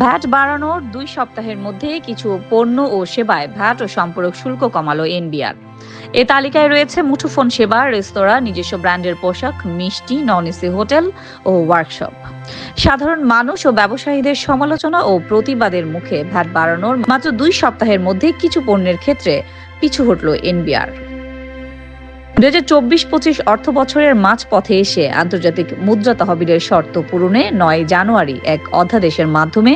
VAT বাড়ানোর দুই সপ্তাহের মধ্যে কিছু পণ্য ও সেবায় ভ্যাট ও সম্পূরক শুল্ক কমালো এনবিআর। এ তালিকায় রয়েছে মুঠোফোন সেবা, রেস্তোরাঁ, নিজস্ব ব্র্যান্ডের পোশাক, মিষ্টি নন এসি হোটেল ও ওয়ার্কশপ। সাধারণ মানুষ ও ব্যবসায়ীদের সমালোচনা ও প্রতিবাদের মুখে ভ্যাট বাড়ানোর মাত্র দুই সপ্তাহের মধ্যে কিছু পণ্যের ক্ষেত্রে পিছু হটল এনবিআর। দু হাজার চব্বিশ পঁচিশ অর্থ বছরের মাঝপথে এসে আন্তর্জাতিক মুদ্রা তহবিলের শর্ত পূরণে নয় জানুয়ারি এক অধ্যাদেশের মাধ্যমে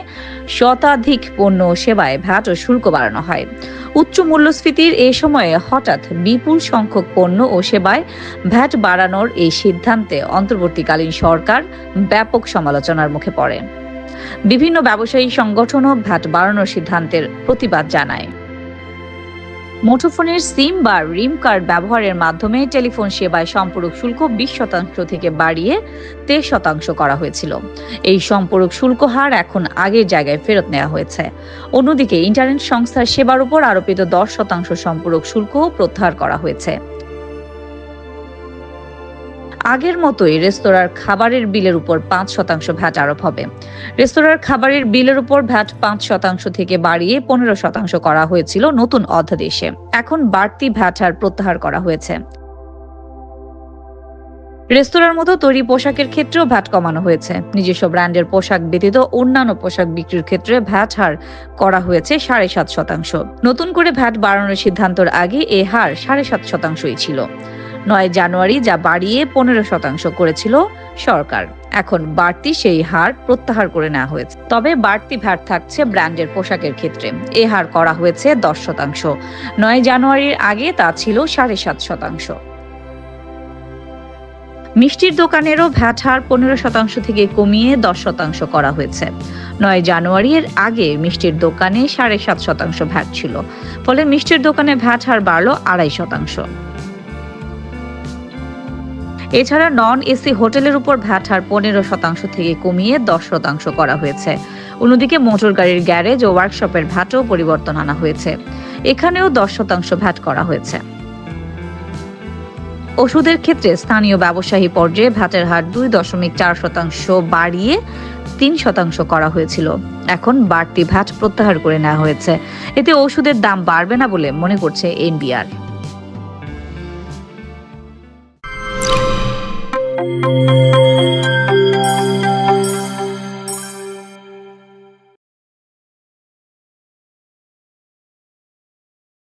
শতাধিক পণ্য সেবায় ভ্যাট ও শুল্ক বাড়ানো হয়। উচ্চ মূল্যস্ফীতির এ সময়ে হঠাৎ বিপুল সংখ্যক পণ্য ও সেবায় ভ্যাট বাড়ানোর এই সিদ্ধান্তে অন্তর্বর্তীকালীন সরকার ব্যাপক সমালোচনার মুখে পড়ে। বিভিন্ন ব্যবসায়ী সংগঠনও ভ্যাট বাড়ানোর সিদ্ধান্তের প্রতিবাদ জানায়। মুঠোফোনের সিম বা রিম কার্ড ব্যবহারের মাধ্যমে টেলিফোন সেবায় সম্পূরক শুল্ক বিশ শতাংশ থেকে বাড়িয়ে তেইশ শতাংশ করা হয়েছিল। এই সম্পূরক শুল্ক হার এখন আগের জায়গায় ফেরত নেওয়া হয়েছে। অন্যদিকে ইন্টারনেট সংস্থার সেবার উপর আরোপিত দশ শতাংশ সম্পূরক শুল্কও প্রত্যাহার করা হয়েছে। আগের মতোই রেস্তোরাঁর খাবারের বিলের উপর পাঁচ শতাংশ ভ্যাট আরোপ হবে। রেস্তোরাঁর খাবারের বিলের উপর ভ্যাট পাঁচ শতাংশ থেকে বাড়িয়ে পনেরো শতাংশ করা হয়েছিল নতুন অধ্যাদেশে। এখন বাড়তি ভ্যাট হার প্রত্যাহার করা হয়েছে। রেস্তোরাঁর মতো তৈরি পোশাকের ক্ষেত্রেও ভ্যাট কমানো হয়েছে। নিজস্ব ব্র্যান্ডের পোশাক ব্যতীত অন্যান্য পোশাক বিক্রির ক্ষেত্রে ভ্যাট হার করা হয়েছে সাড়ে সাত শতাংশ। নতুন করে ভ্যাট বাড়ানোর সিদ্ধান্তের আগে এ হার সাড়ে সাত শতাংশই ছিল। নয় জানুয়ারি যা বাড়িয়ে পনেরো শতাংশ করেছিল সরকার। এখন বাড়তি সেই হার প্রত্যাহার করে নেওয়া হয়েছে। তবে বাড়তি ভ্যাট থাকছে ব্র্যান্ডের পোশাকের ক্ষেত্রে। এ হার করা হয়েছে দশ শতাংশ। নয় জানুয়ারির আগে তা ছিল সাড়ে সাত শতাংশ। মিষ্টির দোকানেরও ভ্যাট হার পনেরো শতাংশ থেকে কমিয়ে দশ শতাংশ করা হয়েছে। নয় জানুয়ারির আগে মিষ্টির দোকানে সাড়ে সাত শতাংশ ভ্যাট ছিল। ফলে মিষ্টির দোকানে ভ্যাট হার বাড়লো আড়াই শতাংশ। এছাড়া নন এসি হোটেলের উপর ভ্যাট হার পনেরো শতাংশ থেকে কমিয়ে দশ শতাংশ করা হয়েছে। অন্যদিকে মোটর গাড়ির গ্যারেজ ও ওয়ার্কশপের ভ্যাটও পরিবর্তন আনা হয়েছে। এখানেও দশ শতাংশ ভ্যাট করা হয়েছে। ওষুধের ক্ষেত্রে স্থানীয় ব্যবসায়ী পর্যায়ে ভ্যাটের হার দুই দশমিক চার শতাংশ বাড়িয়ে তিন শতাংশ করা হয়েছিল। এখন বাড়তি ভ্যাট প্রত্যাহার করে নেওয়া হয়েছে। এতে ওষুধের দাম বাড়বে না বলে মনে করছে এনবিআর। Música